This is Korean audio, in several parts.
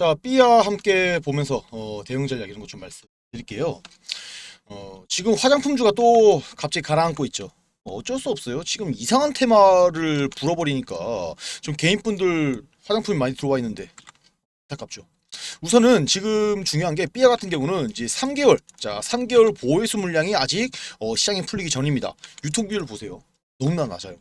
자, B와 함께 보면서 어, 대응 전략 이런 것 좀 말씀드릴게요. 어, 지금 화장품주가 또 갑자기 가라앉고 있죠. 어, 어쩔 수 없어요. 지금 이상한 테마를 불어버리니까 좀 개인분들 화장품이 많이 들어와 있는데 안타깝죠. 우선은 지금 중요한 게 삐아 같은 경우는 이제 3개월, 자 3개월 보호해수 물량이 아직 어, 시장에 풀리기 전입니다. 유통비율 보세요. 너무나 낮아요.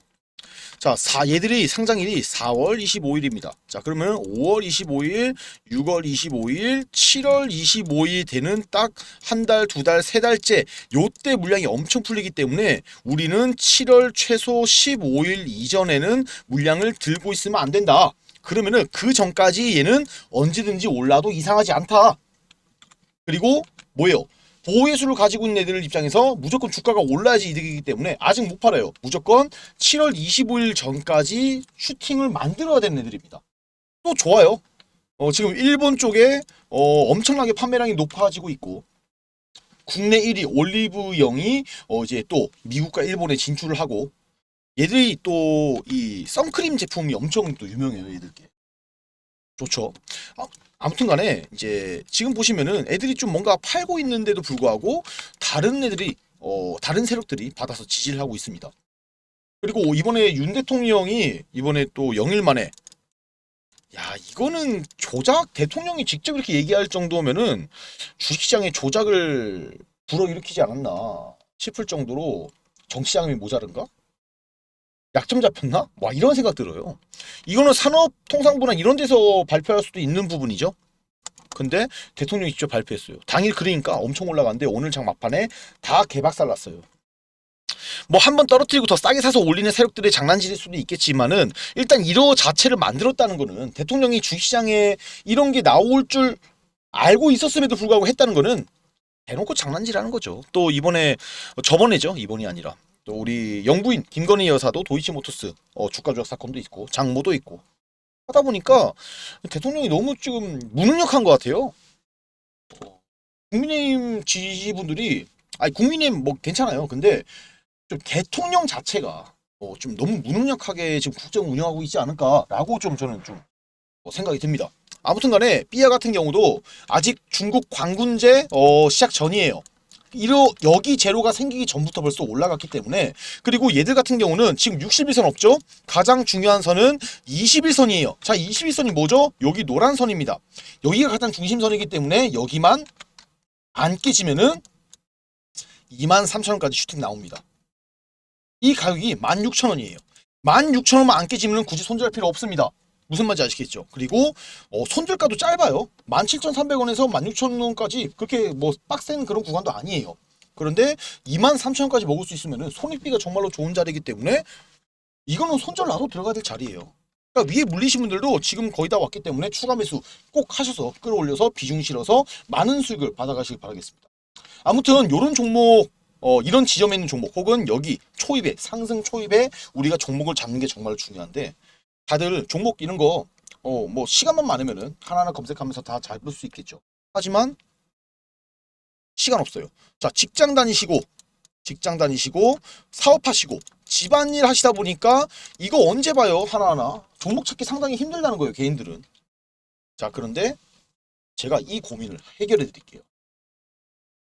자, 사, 얘들이 상장일이 4월 25일입니다. 자, 그러면 5월 25일, 6월 25일, 7월 25일 되는 딱 한 달, 두 달, 세 달째 요때 물량이 엄청 풀리기 때문에 우리는 7월 최소 15일 이전에는 물량을 들고 있으면 안 된다. 그러면은 그 전까지 얘는 언제든지 올라도 이상하지 않다. 그리고 뭐예요? 보호예수를 가지고 있는 애들 입장에서 무조건 주가가 올라야지 이득이기 때문에 아직 못 팔아요. 무조건 7월 25일 전까지 슈팅을 만들어야 되는 애들입니다. 또 좋아요. 어, 지금 일본 쪽에 어, 엄청나게 판매량이 높아지고 있고 국내 1위 올리브영이 어, 이제 또 미국과 일본에 진출을 하고 얘들이 또 이 선크림 제품이 엄청 또 유명해요 얘들께 좋죠 아, 아무튼 간에 이제 지금 보시면은 애들이 좀 뭔가 팔고 있는데도 불구하고 다른 애들이 어 다른 세력들이 받아서 지지를 하고 있습니다 그리고 이번에 윤 대통령이 이번에 또 영일 만에 야 이거는 조작 대통령이 직접 이렇게 얘기할 정도면은 주식시장에 조작을 불어일으키지 않았나 싶을 정도로 정치자금이 모자른가? 약점 잡혔나? 와 이런 생각 들어요. 이거는 산업통상부나 이런 데서 발표할 수도 있는 부분이죠. 근데 대통령이 직접 발표했어요. 당일 그러니까 엄청 올라갔는데 오늘 장 막판에 다 개박살 났어요. 뭐 한 번 떨어뜨리고 더 싸게 사서 올리는 세력들의 장난질일 수도 있겠지만은 일단 이러 자체를 만들었다는 거는 대통령이 주식시장에 이런 게 나올 줄 알고 있었음에도 불구하고 했다는 거는 대놓고 장난질하는 거죠. 또 이번에 저번에죠. 이번이 아니라 또 우리 영부인 김건희 여사도 도이치모터스 어, 주가 조작 사건도 있고 장모도 있고 하다 보니까 대통령이 너무 지금 무능력한 것 같아요. 어, 국민의힘 지지분들이 아니 국민의힘 뭐 괜찮아요. 근데 좀 대통령 자체가 어, 좀 너무 무능력하게 지금 국정을 운영하고 있지 않을까라고 좀 저는 좀 어, 생각이 듭니다. 아무튼간에 삐아 같은 경우도 아직 중국 광군제 어, 시작 전이에요. 이러 여기 제로가 생기기 전부터 벌써 올라갔기 때문에 그리고 얘들 같은 경우는 지금 61선 없죠? 가장 중요한 선은 21선이에요. 자, 21선이 뭐죠? 여기 노란 선입니다. 여기가 가장 중심선이기 때문에 여기만 안 깨지면은 23,000원까지 슈팅 나옵니다. 이 가격이 16,000원이에요. 16,000원만 안 깨지면 굳이 손절할 필요 없습니다. 무슨 말인지 아시겠죠? 그리고 어, 손절가도 짧아요. 17,300원에서 16,000원까지 그렇게 뭐 빡센 그런 구간도 아니에요. 그런데 23,000원까지 먹을 수 있으면 손익비가 정말로 좋은 자리이기 때문에 이거는 손절 나도 들어가야 될 자리예요. 그러니까 위에 물리신 분들도 지금 거의 다 왔기 때문에 추가 매수 꼭 하셔서 끌어올려서 비중 실어서 많은 수익을 받아가시길 바라겠습니다. 아무튼 이런 종목 어, 이런 지점에 있는 종목 혹은 여기 초입에 상승 초입에 우리가 종목을 잡는 게 정말 중요한데 다들 종목 이런 거, 어, 뭐, 시간만 많으면은 하나하나 검색하면서 다 잡을 수 있겠죠. 하지만, 시간 없어요. 자, 직장 다니시고, 직장 다니시고, 사업하시고, 집안일 하시다 보니까, 이거 언제 봐요? 하나하나. 종목 찾기 상당히 힘들다는 거예요, 개인들은. 자, 그런데, 제가 이 고민을 해결해 드릴게요.